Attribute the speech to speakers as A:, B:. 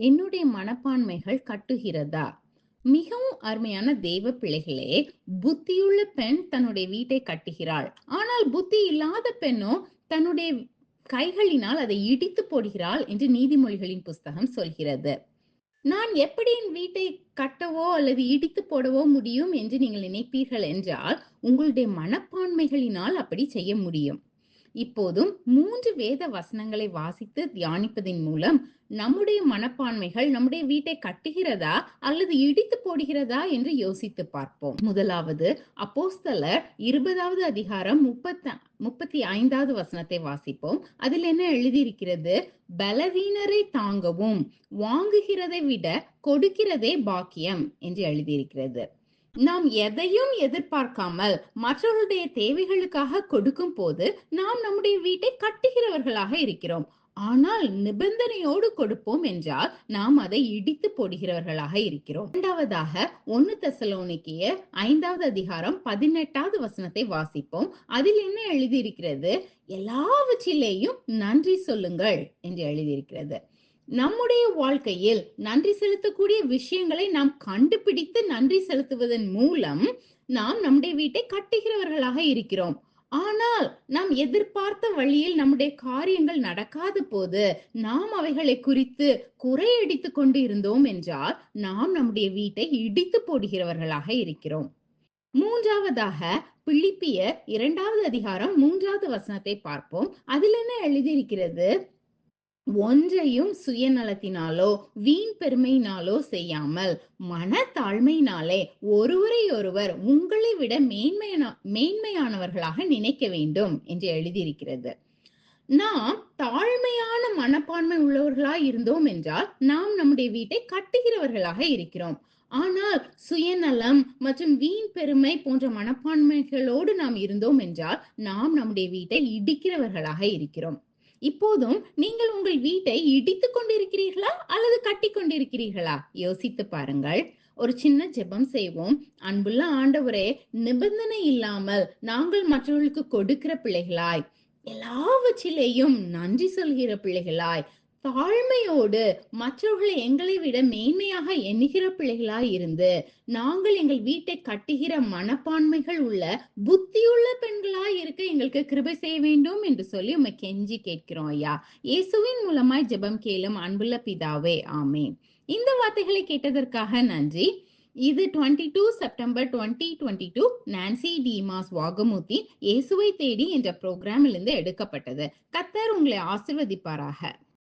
A: என்னுடைய மனப்பான்மைகள் கட்டுகிறதா? மிகவும் அருமையான தெய்வ பிள்ளைகளே புத்தியுள்ள பெண் தன்னுடைய வீட்டை கட்டுகிறாள். ஆனால் புத்தி இல்லாத பெண்ணோ தன்னுடைய கைகளினால் அதை இடித்து போடுகிறாள் என்று நீதிமொழிகளின் புஸ்தகம் சொல்கிறது. நான் எப்படி என் வீட்டை கட்டவோ அல்லது இடித்து போடவோ முடியும் என்று நீங்கள் நினைப்பீர்கள் என்றால் உங்களுடைய மனப்பான்மைகளினால் அப்படி செய்ய முடியும். இப்போதும் மூன்று வேத வசனங்களை வாசித்து தியானிப்பதின் மூலம் நம்முடைய மனப்பான்மைகள் நம்முடைய வீட்டை கட்டுகிறதா அல்லது இடித்து போடுகிறதா என்று யோசித்து பார்ப்போம். முதலாவது அப்போஸ்தலர் இருபதாவது அதிகாரம் முப்பத்த முப்பத்தி ஐந்தாவது வசனத்தை வாசிப்போம். அதில் என்ன எழுதியிருக்கிறது? பலவீனரை தாங்கவும் வாங்குகிறதை விட கொடுக்கிறதே பாக்கியம் என்று எழுதியிருக்கிறது. நாம் எதையும் எதிர்பார்க்காமல் மற்றவருடைய தேவைகளுக்காக கொடுக்கும் போது நாம் நம்முடைய வீட்டை கட்டுகிறவர்களாக இருக்கிறோம். ஆனால் நிபந்தனையோடு கொடுப்போம் என்றால் நாம் அதை இடித்து போடுகிறவர்களாக இருக்கிறோம். இரண்டாவதாக ஒன்னு தசலோனிக்கிய ஐந்தாவது அதிகாரம் பதினெட்டாவது வசனத்தை வாசிப்போம். அதில் என்ன எழுதியிருக்கிறது? எல்லாவற்றிலேயும் நன்றி சொல்லுங்கள் என்று எழுதியிருக்கிறது. நம்முடைய வாழ்க்கையில் நன்றி செலுத்தக்கூடிய விஷயங்களை நாம் கண்டுபிடித்து நன்றி செலுத்துவதன் மூலம் நாம் நம்முடைய வீட்டை கட்டுகிறவர்களாக இருக்கிறோம். ஆனால் நாம் எதிர்பார்த்த வழியில் நம்முடைய காரியங்கள் நடக்காத போது நாம் அவைகளை குறித்து குறையடித்துக் கொண்டு இருந்தோம் என்றால் நாம் நம்முடைய வீட்டை இடித்து போடுகிறவர்களாக இருக்கிறோம். மூன்றாவதாக பிலிப்பிய இரண்டாவது அதிகாரம் மூன்றாவது வசனத்தை பார்ப்போம். அதில் என்ன எழுதியிருக்கிறது? ஒன்றையும் சுயநலத்தினாலோ வீண் பெருமையினாலோ செய்யாமல் மன தாழ்மையினாலே ஒருவரை ஒருவர் உங்களை விட மேன்மையான மேன்மையானவர்களாக நினைக்க வேண்டும் என்று எழுதியிருக்கிறது. நாம் தாழ்மையான மனப்பான்மை உள்ளவர்களாக இருந்தோம் என்றால் நாம் நம்முடைய வீட்டை கட்டுகிறவர்களாக இருக்கிறோம். ஆனால் சுயநலம் மற்றும் வீண் பெருமை போன்ற மனப்பான்மைகளோடு நாம் இருந்தோம் என்றால் நாம் நம்முடைய வீட்டை இடிக்கிறவர்களாக இருக்கிறோம். இப்போதும் நீங்கள் உங்கள் வீட்டை இடித்துக் கொண்டிருக்கிறீர்களா அல்லது கட்டி கொண்டிருக்கிறீர்களா? யோசித்து பாருங்கள். ஒரு சின்ன ஜெபம் செய்வோம். அன்புள்ள ஆண்டவரே நிபந்தனை இல்லாமல் நாங்கள் மற்றவர்களுக்கு கொடுக்கிற பிள்ளைகளாய் எல்லாவற்றிலேயும் நன்றி சொல்கிற பிள்ளைகளாய் தாழ்மையோடு மற்றவர்களை எங்களை விட மேன்மையாக எண்ணுகிற பிள்ளைகளாய் இருந்து நாங்கள் எங்கள் வீட்டை கட்டுகிற மனப்பான்மைகள் உள்ள புத்தியுள்ள பெண்களாய் இருக்க எங்களுக்கு கிருபை செய்ய வேண்டும் என்று சொல்லி உண்மை கெஞ்சி கேட்கிறோம் ஐயா. இயேசுவின் மூலமாய் ஜெபம் கேளும் அன்புள்ள பிதாவே ஆமே இந்த வார்த்தைகளை கேட்டதற்காக நன்றி. இது twenty two September twenty twenty two Nancy Dimas வாகமூர்த்தி இயேசுவை தேடி என்ற புரோகிராமிலிருந்து எடுக்கப்பட்டது. கத்தர் உங்களை ஆசிர்வதிப்பாராக.